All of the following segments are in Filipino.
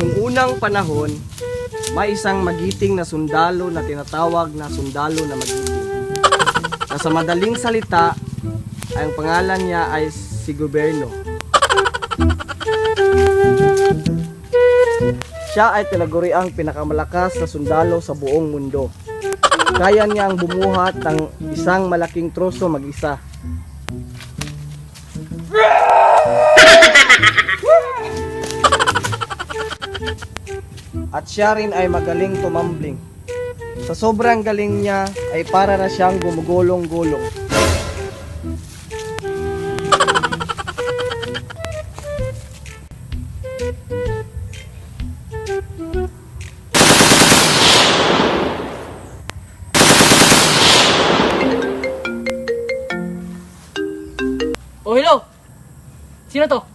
Nung unang panahon, may isang magiting na sundalo na tinatawag na sundalo na magiting. Na sa madaling salita, ang pangalan niya ay si Gobyerno. Siya ay tinaguriang pinakamalakas na sundalo sa buong mundo. Kaya niya ang bumuhat ng isang malaking troso mag-isa. At siya rin ay magaling tumambling. Sa sobrang galing niya ay para na siyang gumugulong-gulong. Oh, hello! Sino to?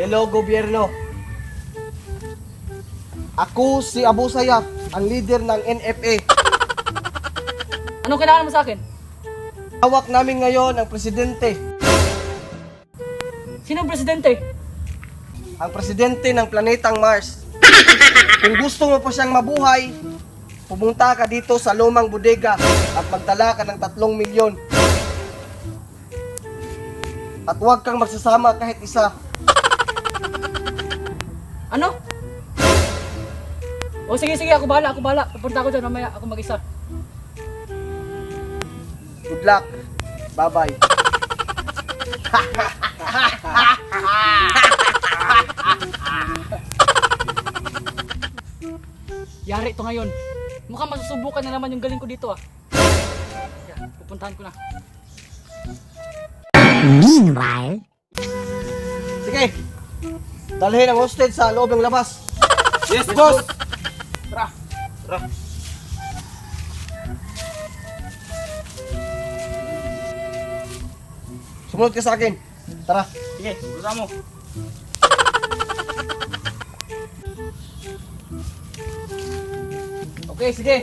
Hello, gobyerno. Ako si Abu Sayyaf, ang leader ng NFA. Anong kailangan mo sa akin? Hawak namin ngayon ang presidente. Sino ang presidente? Ang presidente ng planetang Mars. Kung gusto mo pa siyang mabuhay, pumunta ka dito sa lumang bodega at magdala ka ng tatlong milyon. At huwag kang magsasama kahit isa. Ano? Oh, sige, sige, ako bahala, ako bahala. Pupunta ako dyan, mamaya ako mag-isa. Good luck. Bye-bye. Yari to ngayon. Mukhang masusubukan na naman yung galing ko dito ah. Yan, pupuntahan ko na. Meanwhile, Sige. Dalhin ang hostage sa loob ng labas. Yes, boss. Tara. Tara. Sumunod ka sa akin. Tara. Sige, gusto mo. Okay, sige.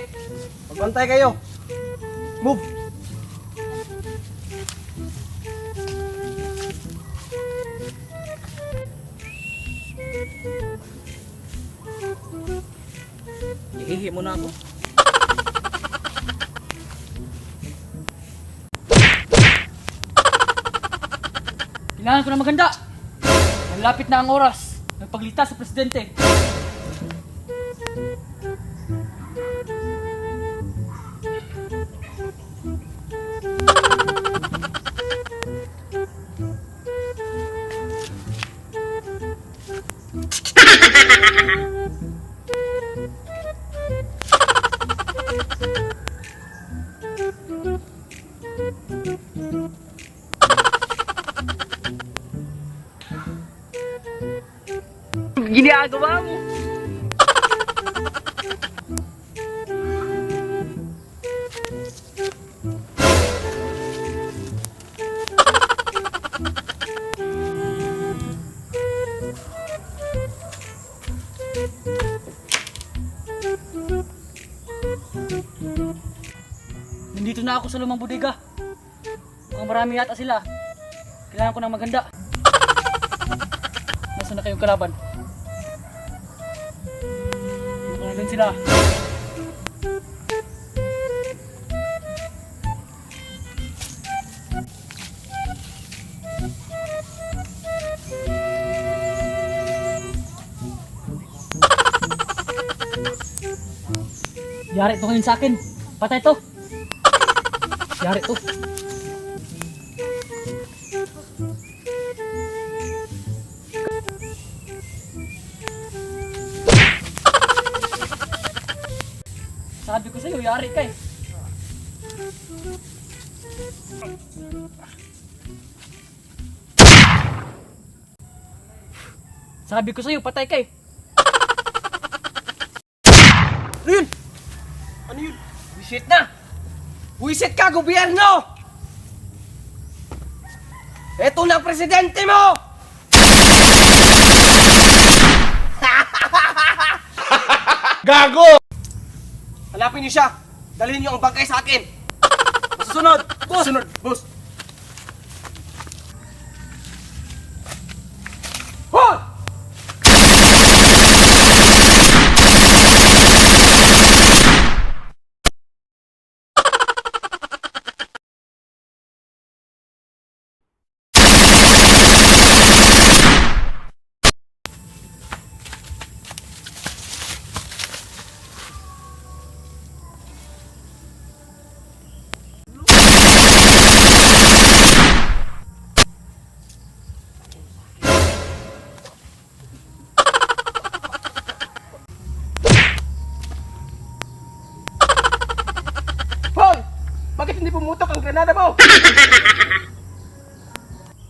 Magbantay kayo. Move. Ihihi mo na ako. Kailangan ko na maganda. Malapit na ang oras. ng paglitas sa presidente. Ginagawa mo. Nandito na ako sa lumang bodega. Mukhang marami yata sila. Kailangan ko ng maganda. Nasaan na kayong kalaban? Sila. Yari to ngayon sa akin. Patay to. Yari to. Sabi ko sa'yo, yari ka eh. Sabi ko sa'yo, patay ka eh. Ano yun? Ano yun? Wisit na! Wisit ka, gobyerno! Eto na ang presidente mo! Gago! Hanapin niyo siya. Dalhin niyo ang bangkay sa akin. Susunod! Boss! Susunod, boss! Banana mo!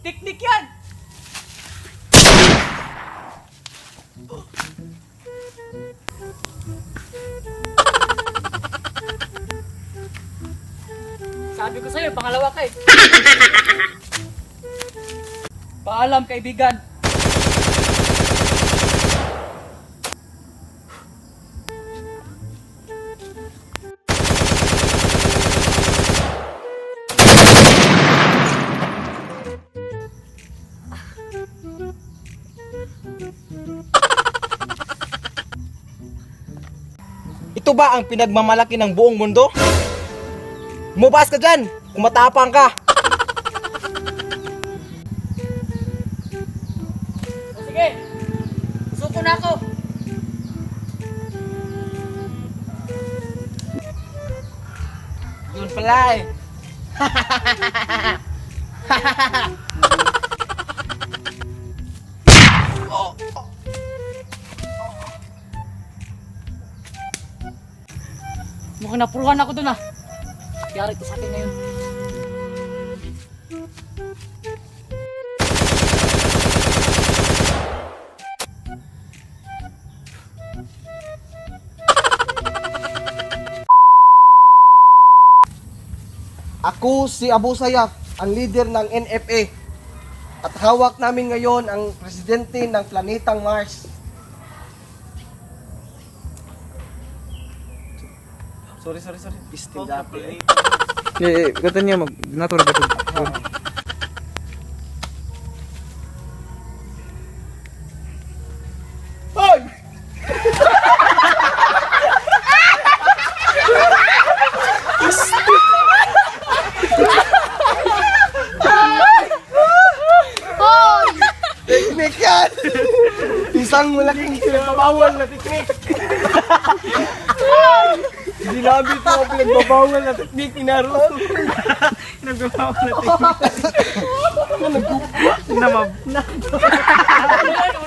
Teknik yan! Sabi ko sa'yo, pangalawa ka eh. Paalam kaibigan. Ito ba ang pinagmamalaki ng buong mundo? Mubas ka dyan! Kung matapang ka! O sige, suko na ako. Yun pala eh. Mukhang napuruhan ako dun ah. Yari ko sa atin ngayon. Ako si Abu Sayyaf, ang leader ng NFA. At hawak namin ngayon ang presidente ng planetang Mars. Sorry, sorry, sorry. Pistil dati eh. Eh, gata niya mag... Natural ka Hoy! Teknik yan! Isang malaking pinagbabawal na teknik! Sinabi ito ang pinagbabawal na teknik ni Naruto. Namab.